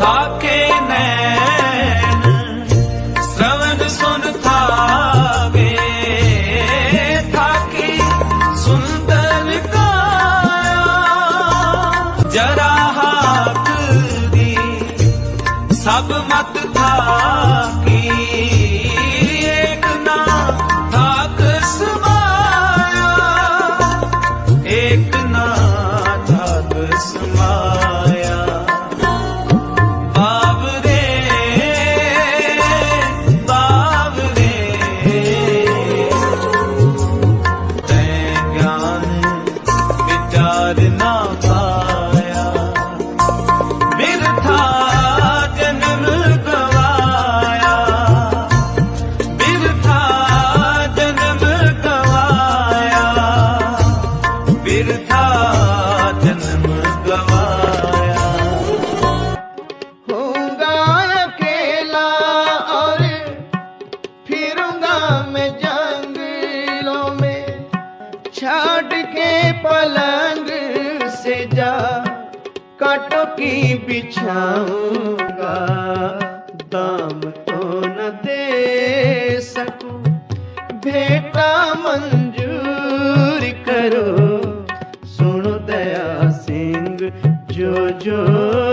ਥਾਕੇ ਨੈਣ ਸ਼ਰਵਣ ਸੁਨ ਥਾਵੇ ਥਾਕੀ ਸੁੰਦਰ ਕਾਇਆ ਜਰਾ ਹਾਕ ਦੀ ਸਭ ਮਤ ਥਾਕੀ ਏਕ ਨਾ ਥਾਕ ਸਮਾਇਆ ਏਕ ਨਾ ਕਰ ਨਾ ਪਾਇਆ। ਬਿਰਥਾ ਗਵਾਇਆ। ਬਿਰਥਾ ਜਨਮ ਗਵਾਇਆ। ਬਿਰਥਾ ਜਨਮ ਗਵਾਇਆ। ਹੋਊਗਾ ਅਕੇਲਾ ਔਰ ਮੈਂ ਜੰਗਲੋਂ में ਛੱਡ ਕੇ ਪਲਾ काटो की बिछाऊंगा दाम तो न दे सकूं भेटा मंजूर करो सुनो दया सिंह जो जो